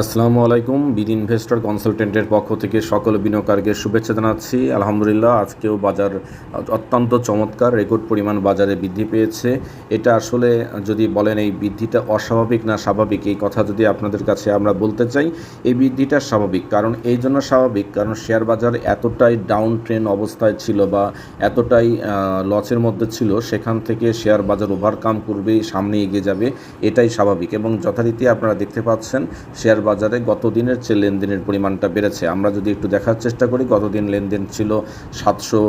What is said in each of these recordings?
আসসালামু আলাইকুম বিদ ইনভেস্টর কনসালটেন্টের পক্ষ থেকে সকল বিনিয়োগকারীকে শুভেচ্ছা জানাচ্ছি। আলহামদুলিল্লাহ, আজকেও বাজার অত্যন্ত চমৎকার, রেকর্ড পরিমাণ বাজারে বৃদ্ধি পেয়েছে। এটা আসলে যদি বলেন এই বৃদ্ধিটা অস্বাভাবিক না স্বাভাবিক, এই কথা যদি আপনাদের কাছে আমরা বলতে চাই, এই বৃদ্ধিটা স্বাভাবিক। কারণ এই জন্য স্বাভাবিক, কারণ শেয়ার বাজার এতটাই ডাউন ট্রেন অবস্থায় ছিল বা এতটাই লসের মধ্যে ছিল, সেখান থেকে শেয়ার বাজার ওভারকাম করবে, সামনে এগিয়ে যাবে, এটাই স্বাভাবিক। এবং যথারীতি আপনারা দেখতে পাচ্ছেন, শেয়ার বাজারে গত দিনের চেয়ে লেনদেনের পরিমাণটা বেড়েছে। আমরা যদি একটু দেখার চেষ্টা করি, গতদিন লেনদেন ছিল সাতশো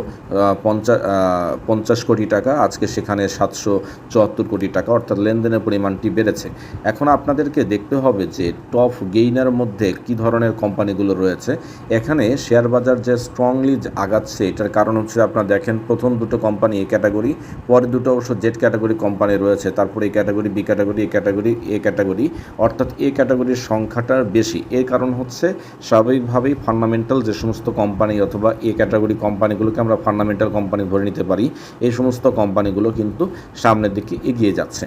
পঞ্চাশ কোটি টাকা, আজকে সেখানে সাতশো চুয়াত্তর কোটি টাকা, অর্থাৎ লেনদেনের পরিমাণটি বেড়েছে। এখন আপনাদেরকে দেখতে হবে যে টপ গেইনার মধ্যে কি ধরনের কোম্পানিগুলো রয়েছে। এখানে শেয়ার বাজার যে স্ট্রংলি আগাচ্ছে, এটার কারণ হচ্ছে আপনারা দেখেন, প্রথম দুটো কোম্পানি এ ক্যাটাগরি পরে দুটো অবশ্য জেড ক্যাটাগরি কোম্পানি রয়েছে, তারপরে এই category, B category, A category A category, অর্থাৎ এ ক্যাটাগরির সংখ্যাটা বেশি। এর কারণ হচ্ছে স্বাভাবিকভাবেই ফান্ডামেন্টাল যে সমস্ত কোম্পানি অথবা এ ক্যাটাগরি কোম্পানিগুলোকে আমরা ফান্ডামেন্টাল কোম্পানি ধরে নিতে পারি, এই সমস্ত কোম্পানিগুলো কিন্তু সামনের দিকে এগিয়ে যাচ্ছে।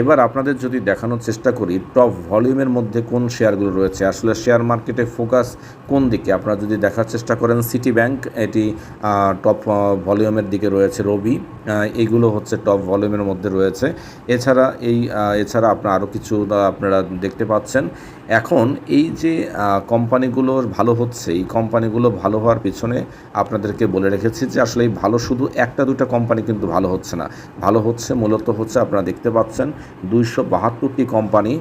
এবার আপনাদের যদি দেখানোর চেষ্টা করি টপ ভলিউমের মধ্যে কোন শেয়ারগুলো রয়েছে? আসলে শেয়ার মার্কেটে ফোকাস কোন দিকে? আপনারা যদি দেখার চেষ্টা করেন সিটি ব্যাংক এটি টপ ভলিউমের দিকে রয়েছে রবি এইগুলো হচ্ছে টপ ভলিউমের মধ্যে রয়েছে। এছাড়া এই এছাড়া আপনার আরও কিছু আপনারা দেখতে পাচ্ছেন। এখন এই যে কোম্পানিগুলোর ভালো হচ্ছে, এই কোম্পানিগুলো ভালো হওয়ার পেছনে আপনাদেরকে বলে রেখেছি যে আসলে এই ভালো শুধু একটা, দুটা কোম্পানি কিন্তু ভালো হচ্ছে না। ভালো হচ্ছে মূলত হচ্ছে আপনারা দেখতে পাচ্ছেন, দুইশো বাহাত্তরটি কোম্পানি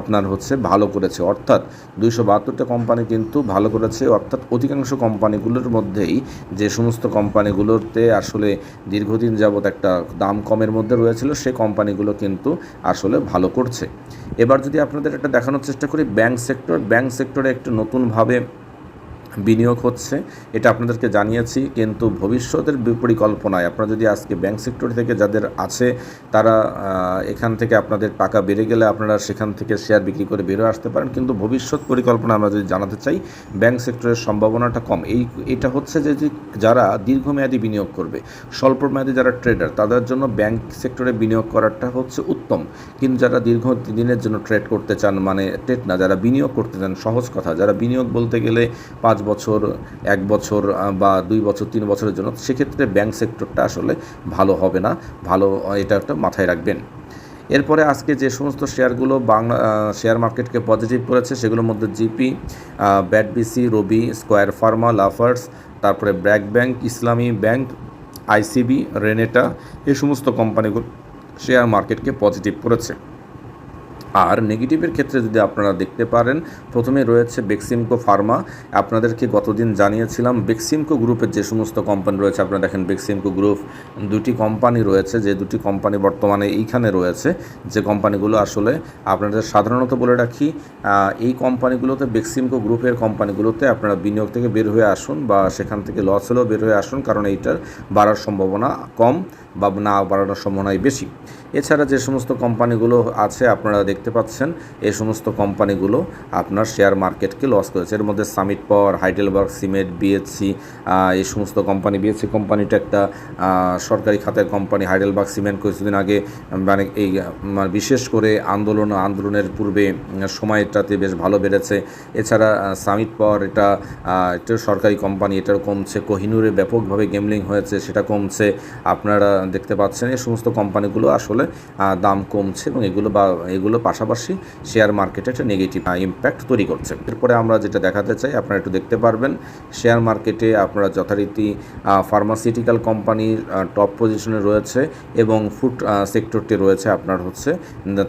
আপনার হচ্ছে ভালো করেছে। অর্থাৎ দুইশো বাহাত্তরটা কোম্পানি কিন্তু ভালো করেছে। অর্থাৎ অধিকাংশ কোম্পানিগুলোর মধ্যেই যে সমস্ত কোম্পানিগুলোতে আসলে দীর্ঘদিন যাবৎ একটা দাম কমের মধ্যে রয়েছিল, সে কোম্পানিগুলো কিন্তু আসলে ভালো করছে। এবার যদি আপনাদের একটা দেখানোর চেষ্টা করি ব্যাংক সেক্টর ব্যাংক সেক্টরে একটু নতুনভাবে বিনিয়োগ হচ্ছে, এটা আপনাদেরকে জানিয়েছি, কিন্তু ভবিষ্যতের পরিকল্পনায় আপনারা যদি আজকে ব্যাংক সেক্টর থেকে যাদের আছে, তারা এখান থেকে আপনাদের টাকা বেড়ে গেলে আপনারা সেখান থেকে শেয়ার বিক্রি করে বেরো আসতে পারেন, কিন্তু ভবিষ্যৎ পরিকল্পনা আমরা যদি জানাতে চাই ব্যাংক সেক্টরের সম্ভাবনাটা কম। এই, এটা হচ্ছে যে যারা দীর্ঘমেয়াদী বিনিয়োগ করবে, স্বল্পমেয়াদী যারা ট্রেডার তাদের জন্য ব্যাংক সেক্টরে বিনিয়োগ করাটা হচ্ছে উত্তম। কিন্তু যারা দীর্ঘ দিনের জন্য ট্রেড করতে চান মানে ট্রেড না, যারা বিনিয়োগ করতে চান, সহজ কথা, যারা বিনিয়োগ বলতে গেলে পাঁচ বছর, এক বছর বা দুই বছর, তিন বছরের জন্য, সেক্ষেত্রে ব্যাংক সেক্টরটা আসলে ভালো হবে না। ভালো এটা একটা মাথায় রাখবেন। এরপরে আজকে যে সমস্ত শেয়ারগুলো বাংলা শেয়ার মার্কেটকে পজিটিভ করেছে, সেগুলোর মধ্যে GP BAT BC Robi square pharma Lafarge তারপরে BRAC bank Islami bank ICB Renata এই সমস্ত কোম্পানিগুলো শেয়ার মার্কেটকে পজিটিভ করেছে। আর নেগেটিভের ক্ষেত্রে যদি আপনারা দেখতে পারেন, প্রথমে রয়েছে বেক্সিমকো ফার্মা। আপনাদেরকে গতদিন জানিয়েছিলাম, বেক্সিমকো গ্রুপের যে সমস্ত কোম্পানি রয়েছে, আপনারা দেখেন বেক্সিমকো গ্রুপ, দুটি কোম্পানি রয়েছে, যে দুটি কোম্পানি বর্তমানে এইখানে রয়েছে। যে কোম্পানিগুলো আসলে আপনাদের সাধারণত বলে রাখি এই কোম্পানিগুলোতে, বেক্সিমকো গ্রুপের কোম্পানিগুলোতে আপনারা বিনিয়োগ থেকে বের হয়ে আসুন বা সেখান থেকে লস হলেও বের হয়ে আসুন, কারণ এইটার বাড়ার সম্ভাবনা কম। বা না বাড়ানোর সম্ভাবনাই বেশি। এছাড়া যে সমস্ত কোম্পানিগুলো আছে আপনারা দেখতে পাচ্ছেন এই সমস্ত কোম্পানিগুলো আপনার শেয়ার মার্কেটকে লস করেছে। এর মধ্যে summit power Heidelberg cement BSC এই সমস্ত কোম্পানি বিএসসি কোম্পানিটা একটা সরকারি খাতের কোম্পানি হাইডেলবার্গ সিমেন্ট কিছুদিন আগে মানে এই মানে বিশেষ করে আন্দোলন, আন্দোলনের পূর্বে সময়টাতে বেশ ভালো বেড়েছে। এছাড়া সামিট পাওয়ার এটা এটা সরকারি কোম্পানি, এটাও কমছে। কোহিনুরে ব্যাপকভাবে গেমলিং হয়েছে, সেটা কমছে। আপনারা দেখতে পাচ্ছেন, এই সমস্ত কোম্পানিগুলো আসলে দাম কমছে এবং এগুলো বা, এগুলো পাশাপাশি শেয়ার মার্কেটে একটা নেগেটিভ ইম্প্যাক্ট তৈরি করছে। এরপরে আমরা যেটা দেখাতে চাই, আপনারা একটু দেখতে পারবেন, শেয়ার মার্কেটে আপনারা যথারীতি ফার্মাসিউটিক্যাল কোম্পানির টপ পজিশনে রয়েছে এবং ফুড সেক্টরটি রয়েছে আপনার হচ্ছে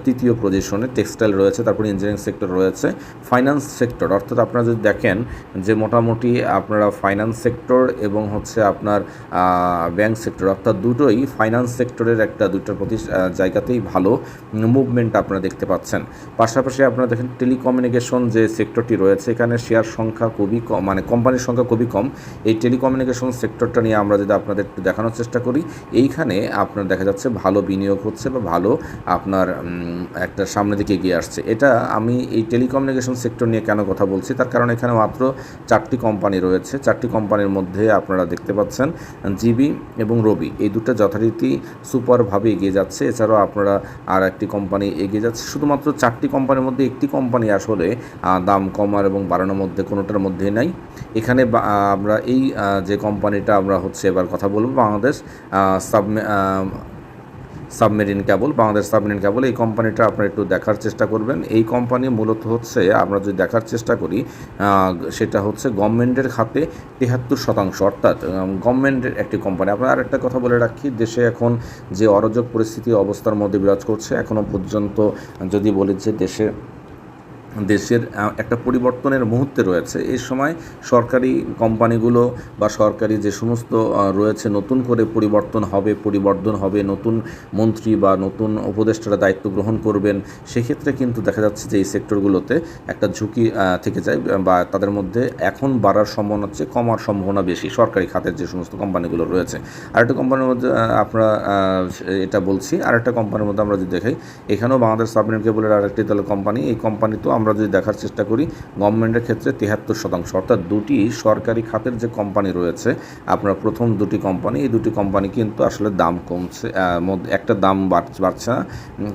তৃতীয় পজিশনে টেক্সটাইল রয়েছে, তারপরে ইঞ্জিনিয়ারিং সেক্টর রয়েছে ফাইন্যান্স সেক্টর অর্থাৎ আপনারা যদি দেখেন যে মোটামুটি আপনারা ফাইন্যান্স সেক্টর এবং হচ্ছে আপনার ব্যাংক সেক্টর অর্থাৎ দুটোই ফাইন্যান্স সেক্টরের একটা দুটো প্রতি জায়গাতেই ভালো মুভমেন্ট আপনারা দেখতে পাচ্ছেন। পাশাপাশি আপনারা দেখেন টেলিকমিউনিকেশন যে সেক্টরটি রয়েছে, এখানে শেয়ার সংখ্যা খুবই কম মানে কোম্পানির সংখ্যা খুবই কম। এই টেলিকমিউনিকেশন সেক্টরটা নিয়ে আমরা যদি আপনাদের একটু দেখানোর চেষ্টা করি, এইখানে আপনার দেখা যাচ্ছে ভালো বিনিয়োগ হচ্ছে বা ভালো আপনার একটা সামনের দিকে এগিয়ে আসছে। এটা আমি এই টেলিকমিউনিকেশন সেক্টর নিয়ে কেন কথা বলছি? তার কারণ এখানে মাত্র চারটি কোম্পানি রয়েছে। চারটি কোম্পানির মধ্যে আপনারা দেখতে পাচ্ছেন, জিবি এবং রবি। এই দুটো যথারীতি সুপারভাবে এগিয়ে যাচ্ছে। এছাড়াও আপনারা আর একটি কোম্পানি এগিয়ে যাচ্ছে। শুধুমাত্র চারটি কোম্পানির মধ্যে একটি কোম্পানি আসলে দাম কমার এবং বাড়ানোর মধ্যে কোনোটার মধ্যেই নাই। এখানে আমরা এই যে কোম্পানিটা আমরা হচ্ছে এবার কথা বলব, Bangladesh সাবমে submarine cable Bangladesh submarine cable এই কোম্পানিটা আপনারা একটু দেখার চেষ্টা করবেন। এই কোম্পানি মূলত হচ্ছে, আমরা যদি দেখার চেষ্টা করি সেটা হচ্ছে গভর্নমেন্টের খাতে তেহাত্তর শতাংশ, অর্থাৎ গভর্নমেন্টের একটি কোম্পানি। আপনার আরেকটা কথা বলে রাখি, দেশে এখন যে অরাজক পরিস্থিতি, অবস্থার মধ্যে বিরাজ করছে এখনও পর্যন্ত যদি বলি যে দেশে দেশের একটা পরিবর্তনের মুহূর্তে রয়েছে। এই সময় সরকারি কোম্পানিগুলো বা সরকারি যে সমস্ত রয়েছে, নতুন করে পরিবর্তন হবে পরিবর্তন হবে, নতুন মন্ত্রী বা নতুন উপদেষ্টারা দায়িত্ব গ্রহণ করবেন, সেক্ষেত্রে কিন্তু দেখা যাচ্ছে যে এই সেক্টরগুলোতে একটা ঝুঁকি থেকে যায়, বা তাদের মধ্যে এখন বাড়ার সম্ভাবনা হচ্ছে, কমার সম্ভাবনা বেশি, সরকারি খাতের যে সমস্ত কোম্পানিগুলো রয়েছে। আরেকটা কোম্পানির মধ্যে আপনারা এটা বলছি, আরেকটা কোম্পানির মধ্যে আমরা যদি দেখাই, এখানেও বাংলাদেশ সাবমেরিন কেবলের আরেকটি তাহলে কোম্পানি, এই কোম্পানি তো আমরা যদি দেখার চেষ্টা করি গভর্নমেন্টের ক্ষেত্রে তেহাত্তর শতাংশ, অর্থাৎ দুটি সরকারি খাতের যে কোম্পানি রয়েছে, আপনার প্রথম দুটি কোম্পানি এই দুটি কোম্পানি কিন্তু আসলে দাম কমছে একটা দাম বাড়ছে না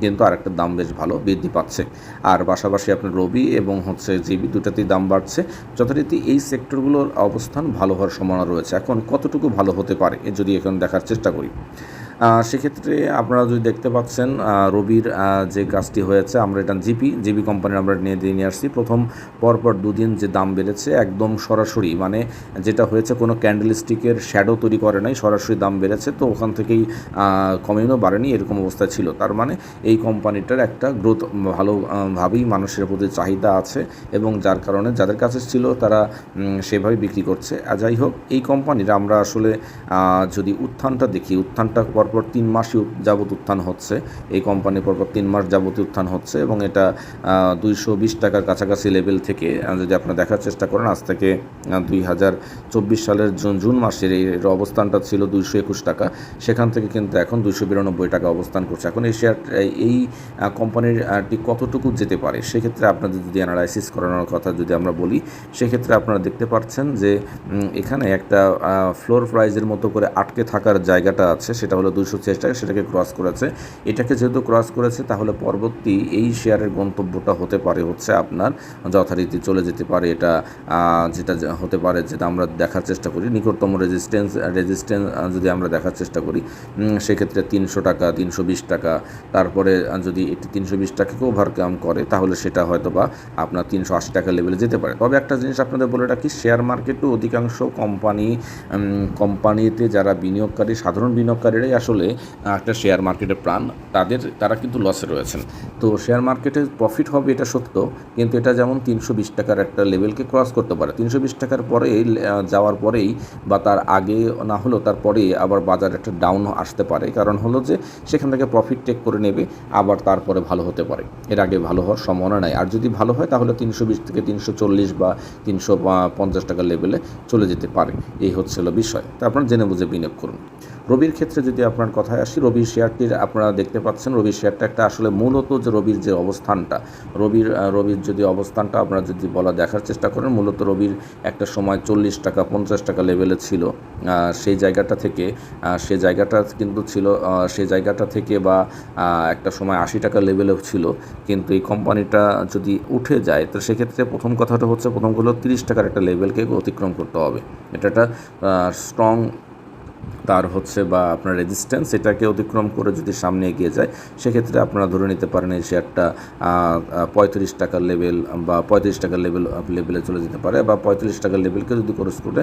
কিন্তু আরেকটা দাম বেশ ভালো বৃদ্ধি পাচ্ছে। আর পাশাপাশি আপনার রবি এবং হচ্ছে জিবি দুটাতেই দাম বাড়ছে। যথারীতি এই সেক্টরগুলোর অবস্থান ভালো হওয়ার সম্ভাবনা রয়েছে। এখন কতটুকু ভালো হতে পারে যদি এখন দেখার চেষ্টা করি। সেক্ষেত্রে আপনারা যদি দেখতে পাচ্ছেন রবির যে কাজটি হয়েছে, আমরা এটা জিপি জিপি কোম্পানির আমরা নিয়ে, দিয়ে নিয়ে আসছি। প্রথম পরপর দুদিন যে দাম বেড়েছে, একদম সরাসরি মানে যেটা হয়েছে, কোনো ক্যান্ডেল স্টিকের শ্যাডো তৈরি করে নাই, সরাসরি দাম বেড়েছে, তো ওখান থেকেই কমেও বাড়েনি, এরকম অবস্থা ছিল। তার মানে এই কোম্পানিটার একটা গ্রোথ ভালোভাবেই মানুষের প্রতি চাহিদা আছে এবং যার কারণে যাদের কাছে ছিল, তারা সেভাবে বিক্রি করছে। আর যাই হোক, এই কোম্পানির আমরা আসলে যদি উত্থানটা দেখি, উত্থানটা পরপর তিন মাসই যাবত উত্থান হচ্ছে। এই কোম্পানি পরপর তিন মাস যাবতীয় উত্থান হচ্ছে এবং এটা দুইশো বিশ টাকার কাছাকাছি লেভেল থেকে যদি আপনারা দেখার চেষ্টা করেন আজ থেকে দুই হাজার চব্বিশ সালের জুন জুন মাসের এর অবস্থানটা ছিল দুইশো একুশ টাকা। সেখান থেকে কিন্তু এখন দুইশো বিরানব্বই টাকা অবস্থান করছে। এখন এই শেয়ার এই আহ, কোম্পানির আহটি কতটুকু যেতে পারে? সেক্ষেত্রে আপনাদের যদি অ্যানালাইসিস করানোর কথা যদি আমরা বলি সেক্ষেত্রে আপনারা দেখতে পাচ্ছেন যে এখানে একটা ফ্লোর প্রাইজের মতো করে আটকে থাকার জায়গাটা আছে। সেটা হলো দুইশো চেষ্টা সেটাকে ক্রস করেছে। এটাকে যেহেতু ক্রস করেছে, তাহলে পরবর্তী এই শেয়ারের গন্তব্যটা হতে পারে হচ্ছে আপনার যথারীতি চলে যেতে পারে এটা যেটা হতে পারে যেটা আমরা দেখার চেষ্টা করি। নিকটতম রেজিস্ট্যান্স রেজিস্ট্যান্স যদি আমরা দেখার চেষ্টা করি সেক্ষেত্রে তিনশো টাকা, তিনশো বিশ টাকা, তারপরে যদি এটি তিনশো বিশ টাকাকে ওভারকাম করে, তাহলে সেটা হয়তো বা আপনার তিনশো আশি টাকা লেভেলে যেতে পারে। তবে একটা জিনিস আপনাদের বলে রাখি শেয়ার মার্কেটে অধিকাংশ কোম্পানি কোম্পানিতে যারা বিনিয়োগকারী, সাধারণ বিনিয়োগকারীরাই আসলে আহ, একটা শেয়ার মার্কেটের প্রাণ তাদের তারা কিন্তু লসে রয়েছেন। তো শেয়ার মার্কেটে প্রফিট হবে এটা সত্য কিন্তু এটা যেমন তিনশো বিশ টাকার একটা লেভেলকে ক্রস করতে পারে। তিনশো বিশ টাকার পরে যাওয়ার পরেই বা তার আগে না হলেও তারপরে আবার বাজার একটা ডাউন আসতে পারে। কারণ হলো যে সেখান থেকে প্রফিট টেক করে নেবে আবার তারপরে ভালো হতে পারে। এর আগে ভালো হওয়ার সম্ভাবনা নাই। আর যদি ভালো হয় তাহলে তিনশো বিশ থেকে তিনশো চল্লিশ বা তিনশো পঞ্চাশ টাকার লেভেলে চলে যেতে পারে। এই হচ্ছিল বিষয়। তা আপনারা জেনে বুঝে বিনিয়োগ করুন। রবির ক্ষেত্রে যদি আপনার কথায় আসি, রবির শেয়ারটির আপনারা দেখতে পাচ্ছেন, রবির শেয়ারটা একটা আসলে মূলত যে রবির যে অবস্থানটা, রবির রবির যদি অবস্থানটা আপনারা যদি বলা, দেখার চেষ্টা করেন, মূলত রবির একটা সময় চল্লিশ টাকা, পঞ্চাশ টাকা লেভেলে ছিল। সেই জায়গাটা থেকে সে জায়গাটা কিন্তু ছিল সে জায়গাটা থেকে বা একটা সময় আশি টাকা লেভেলেও ছিল। কিন্তু এই কোম্পানিটা যদি উঠে যায়, তো সেক্ষেত্রে প্রথম কথাটা হচ্ছে, প্রথম হলো তিরিশ টাকার একটা লেভেলকে অতিক্রম করতে হবে। এটা একটা স্ট্রং তার হচ্ছে বা আপনার রেজিস্ট্যান্স এটাকে অতিক্রম করে যদি সামনে এগিয়ে যায়, সেক্ষেত্রে আপনারা ধরে নিতে পারেন এই শেয়ারটা পঁয়ত্রিশ টাকার লেভেল বা পঁয়ত্রিশ টাকার লেভেল লেভেলে চলে যেতে পারে বা পঁয়ত্রিশ টাকার লেভেলকে যদি ক্রস করে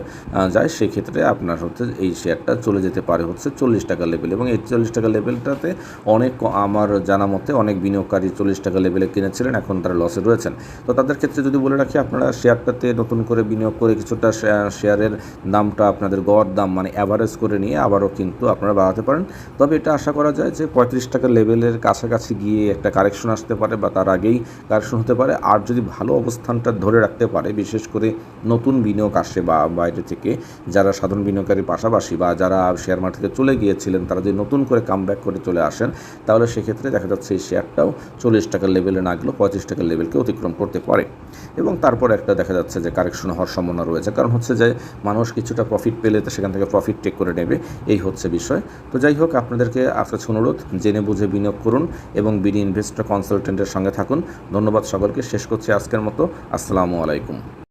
যায়, সেক্ষেত্রে আপনার হচ্ছে এই শেয়ারটা চলে যেতে পারে হচ্ছে চল্লিশ টাকার লেভেল এবং এই চল্লিশ টাকার লেভেলটাতে অনেক আমার জানা মতে অনেক বিনিয়োগকারী চল্লিশ টাকা লেভেলে কিনেছিলেন, এখন তারা লসে রয়েছেন। তো তাদের ক্ষেত্রে যদি বলে রাখি, আপনারা শেয়ারটাতে নতুন করে বিনিয়োগ করে কিছুটা শেয়ার- শেয়ারের দামটা আপনাদের গড় দাম মানে অ্যাভারেজ করে নিয়ে আবারও কিন্তু আপনারা বাড়াতে পারেন। তবে এটা আশা করা যায় যে পঁয়ত্রিশ টাকা লেভেলের কাছাকাছি গিয়ে একটা কারেকশন আসতে পারে বা তার আগেই কারেকশন হতে পারে। আর যদি ভালো অবস্থানটা ধরে রাখতে পারে, বিশেষ করে নতুন বিনিয়োগ আসে বা বাইরে থেকে যারা সাধারণ বিনিয়োগকারীর পাশাপাশি বা যারা শেয়ার মার্কেট চলে গিয়েছিলেন, তারা যদি নতুন করে কাম করে চলে আসেন, তাহলে সেক্ষেত্রে দেখা যাচ্ছে এই শেয়ারটাও চল্লিশ টাকার লেভেলে না গেলেও পঁয়ত্রিশ টাকার লেভেলকে অতিক্রম করতে পারে। এবং তারপর একটা দেখা যাচ্ছে যে কারেকশন হওয়ার সম্ভাবনা রয়েছে। কারণ হচ্ছে যে মানুষ কিছুটা প্রফিট পেলে তো সেখান থেকে প্রফিট টেক করে নেবে এই হচ্ছে বিষয়। তো যাই হোক, আপনাদেরকে আজকে অনুরোধ, জেনে বুঝে বিনিয়োগ করুন এবং বিডি ইনভেস্টর কনসালটেন্টের সঙ্গে থাকুন। ধন্যবাদ সকলকে, শেষ করছি আজকের মতো। আসসালামু আলাইকুম।